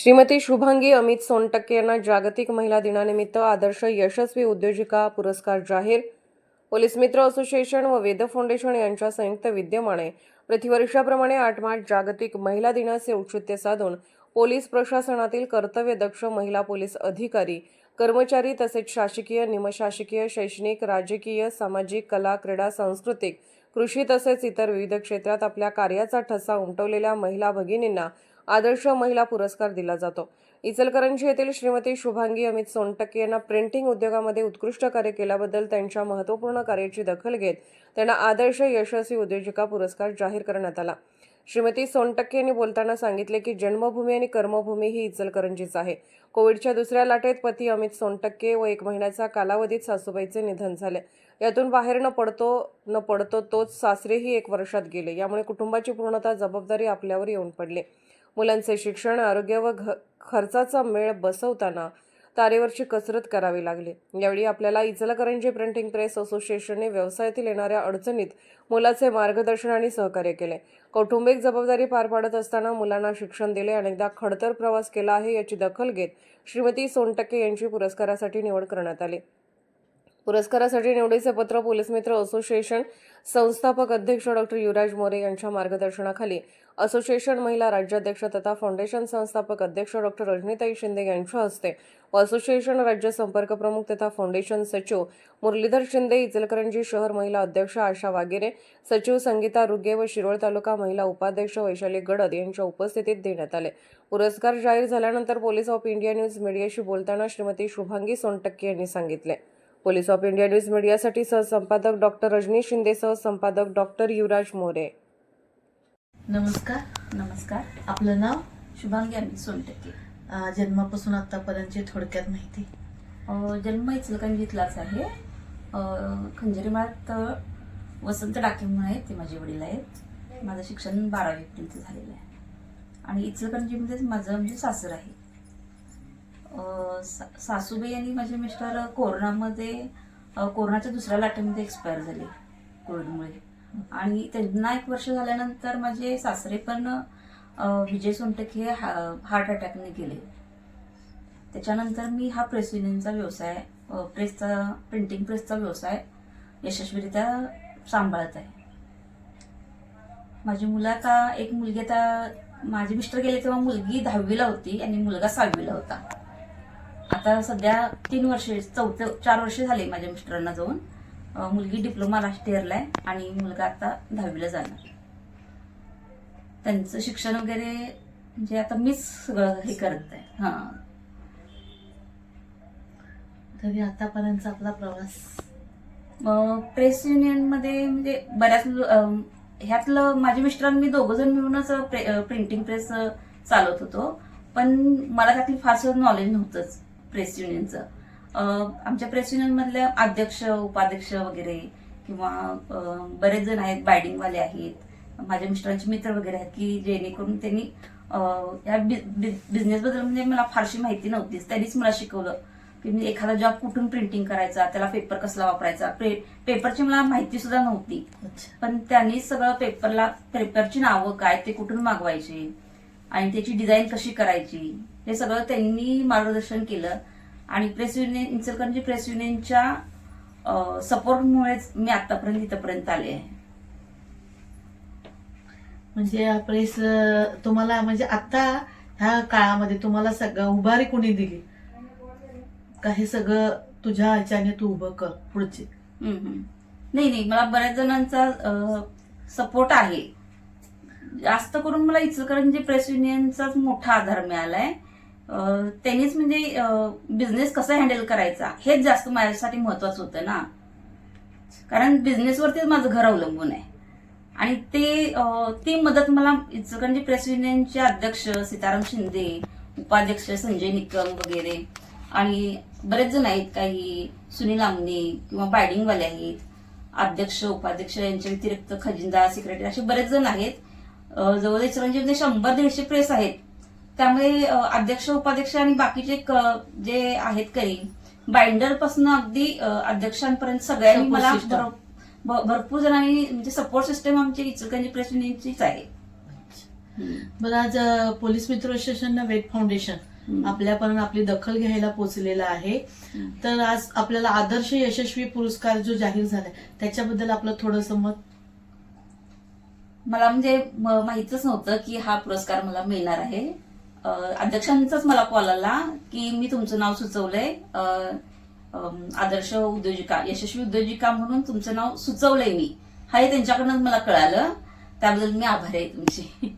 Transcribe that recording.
श्रीमती शुभांगी अमित सोनटक्के यांना जागतिक महिला दिनानिमित्त आदर्श यशस्वी उद्योजिका पुरस्कार जाहीर. पोलीस मित्र असोसिएशन व वेद फाउंडेशन यांच्या संयुक्त विद्यमाने प्रतिवर्षाप्रमाणे आठ मार्च जागतिक महिला दिनाचे औचित्य साधून पोलीस प्रशासनातील कर्तव्यदक्ष महिला पोलीस अधिकारी कर्मचारी तसेच शासकीय निमशासकीय शैक्षणिक राजकीय सामाजिक कला क्रीडा सांस्कृतिक कृषी तसेच इतर विविध क्षेत्रात आपल्या कार्याचा ठसा उमटवलेल्या महिला भगिनींना आदर्श महिला पुरस्कार दिला जातो. इचलकरंजी येथील श्रीमती शुभांगी अमित सोनटक्के यांना प्रिंटिंग उद्योगामध्ये उत्कृष्ट कार्य केल्याबद्दल त्यांच्या महत्त्वपूर्ण कार्याची दखल घेत त्यांना आदर्श यशस्वी उद्योजिका पुरस्कार जाहीर करण्यात आला. श्रीमती सोनटक्के यांनी बोलताना सांगितले की जन्मभूमी आणि कर्मभूमी ही इचलकरंजीच आहे. कोविडच्या दुसऱ्या लाटेत पती अमित सोनटक्के व एक महिन्याचा कालावधीत सासूबाईचे निधन झाले. यातून बाहेर न पडतो न पडतो तोच सासरेही एक वर्षात गेले. यामुळे कुटुंबाची पूर्णतः जबाबदारी आपल्यावर येऊन पडली. मुलांचे शिक्षण आरोग्य व घ खर्चाचा मेळ बसवताना तारेवरची कसरत करावी लागली. यावेळी आपल्याला इचलकरंजी प्रिंटिंग प्रेस असोसिएशनने व्यवसायातील येणाऱ्या अडचणीत मुलाचे मार्गदर्शन आणि सहकार्य केले. कौटुंबिक जबाबदारी पार पाडत असताना मुलांना शिक्षण दिले. अनेकदा खडतर प्रवास केला आहे याची दखल घेत श्रीमती सोनटक्के यांची पुरस्कारासाठी निवड करण्यात आली. पुरस्कारासाठी निवडीचे पत्र पोलीस मित्र असोसिएशन संस्थापक अध्यक्ष डॉक्टर युवराज मोरे यांच्या मार्गदर्शनाखाली. असोसिएशन महिला राज्याध्यक्ष तथा फाउंडेशन संस्थापक अध्यक्ष डॉक्टर रजनीताई शिंदे यांच्या हस्ते व असोसिएशन राज्य संपर्क प्रमुख तथा फाउंडेशन सचिव मुरलीधर शिंदे इचलकरंजी शहर महिला अध्यक्ष आशा वागेरे सचिव संगीता रुगे व शिरोळ तालुका महिला उपाध्यक्ष वैशाली गडद यांच्या उपस्थितीत देण्यात आले. पुरस्कार जाहीर झाल्यानंतर पोलीस ऑफ इंडिया न्यूज मीडियाशी बोलताना श्रीमती शुभांगी सोनटक्के यांनी सांगितले. पोलीस ऑफ इंडिया न्यूज मीडियासाठी सहसंपादक डॉक्टर रजनी शिंदे सहसंपादक डॉक्टर युवराज मोरे. नमस्कार नमस्कार. आपलं नाव? शुभांगी सोनटक्के. अं, जन्मापासून आतापर्यंतची थोडक्यात माहिती. अ, जन्म इचलकरंजीतलाच आहे. अ, वसंत डाके म्हणून आहेत ते माझे वडील आहेत. माझं शिक्षण बारावीपर्यंत झालेलं आहे. आणि इचलकरंजीमध्येच माझं म्हणजे सासर आहे. सा- सासूबाई आणि माझे मिस्टर कोरोनामध्ये कोरोनाच्या दुसऱ्या लाटेमध्ये एक्सपायर झाले कोविडमुळे. आणि त्यांना एक वर्ष झाल्यानंतर माझे सासरे पण विजय सोनटक हे हा- हार्ट अटॅकने गेले. त्याच्यानंतर मी हा प्रेस युनियनचा व्यवसाय प्रेसचा प्रिंटिंग प्रेसचा व्यवसाय यशस्वीरित्या सांभाळत आहे. माझी मुलं आता एक मुलगी आता माझे मिस्टर गेले तेव्हा मुलगी दहावीला होती आणि मुलगा सहावीला होता. आता सध्या तीन वर्ष चौथं चार वर्ष झाले माझ्या मिस्टरांना जाऊन. मुलगी डिप्लोमा लास्ट इयरला आहे आणि मुलगा आता दहावीला जाणार. त्यांचं शिक्षण वगैरे म्हणजे आता मीच सगळं हे करत आहे. हा. तरी आतापर्यंतचा आपला प्रवास? प्रेस युनियनमध्ये म्हणजे बऱ्याच ह्यातलं माझे मिस्टरांनी मी दोघं जण मिळूनच प्रिंटिंग प्रेस चालवत होतो. पण मला त्यातलं फारसं नॉलेज नव्हतंच. प्रेस युनियनचं अ, आमच्या प्रेस युनियनमधल्या अध्यक्ष उपाध्यक्ष वगैरे किंवा बरेच जण आहेत बायडिंगवाले आहेत. माझ्या मिस्टरांचे मित्र वगैरे आहेत की जेणेकरून त्यांनी या बिझनेसबद्दल म्हणजे मला फारशी माहिती नव्हतीच. त्यांनीच मला शिकवलं की मी एखादा जॉब कुठून प्रिंटिंग करायचा त्याला पेपर कसला वापरायचा. पे- पेपरची मला माहिती सुद्धा नव्हती. पण त्यांनी सगळं पेपरला पेपरची नावं काय ते कुठून मागवायचे? आणि त्याची डिझाईन कशी करायची हे सगळं त्यांनी मार्गदर्शन केलं. आणि प्रेस युनियन इचलकरंजी प्रेस युनियनच्या सपोर्टमुळेच मी आतापर्यंत इथपर्यंत आले आहे. म्हणजे प्रेस तुम्हाला म्हणजे आता ह्या काळामध्ये तुम्हाला सगळं उभारी कोणी दिली? का हे सगळं तुझ्या ह्याच्याने तू उभं कर पुढचे. नाही नाही. मला बऱ्याच जणांचा सपोर्ट आहे. जास्त करून मला इचलकरंजी प्रेस युनियनचाच मोठा आधार मिळालाय. त्यांनीच म्हणजे बिझनेस कसा हँडल करायचा हेच जास्त माझ्यासाठी महत्वाचं होतं ना. कारण बिझनेसवरतीच माझं घर अवलंबून आहे. आणि ते ती मदत मला इचलकरंजी प्रेस युनियनचे अध्यक्ष सीताराम शिंदे उपाध्यक्ष संजय निकम वगैरे आणि बरेच जण आहेत. काही सुनील आमने किंवा बायडिंगवाले आहेत. अध्यक्ष उपाध्यक्ष यांच्या व्यतिरिक्त खजिनदार सेक्रेटरी असे बरेच जण आहेत. जवळ इचलकरंजीमध्ये शंभर दीडशे प्रेस आहेत त्यामुळे अध्यक्ष उपाध्यक्ष आणि बाकीचे जे आहेत काही बाइंडरपासून अगदी अध्यक्षांपर्यंत सगळ्यांनी मला भरपूर जणांनी म्हणजे सपोर्ट सिस्टम आमची इचलकरंजी प्रेस युनियनचीच आहे. बरं आज पोलीस मित्र स्टेशन वेद फाउंडेशन. आपल्यापर्यंत आपली दखल घ्यायला पोहोचलेलं आहे. तर आज आपल्याला आदर्श यशस्वी पुरस्कार जो जाहीर झालाय त्याच्याबद्दल आपलं थोडंसं मत मला म्हणजे म- नव्हतं की हा पुरस्कार मला मिळणार आहे. अध्यक्षांचाच मला कॉल आला की मी तुमचं नाव सुचवलंय. आदर्श उद्योजिका यशस्वी उद्योजिका म्हणून तुमचं नाव सुचवलंय मी. हे त्यांच्याकडनं मला कळालं. त्याबद्दल मी आभारी आहे तुमची.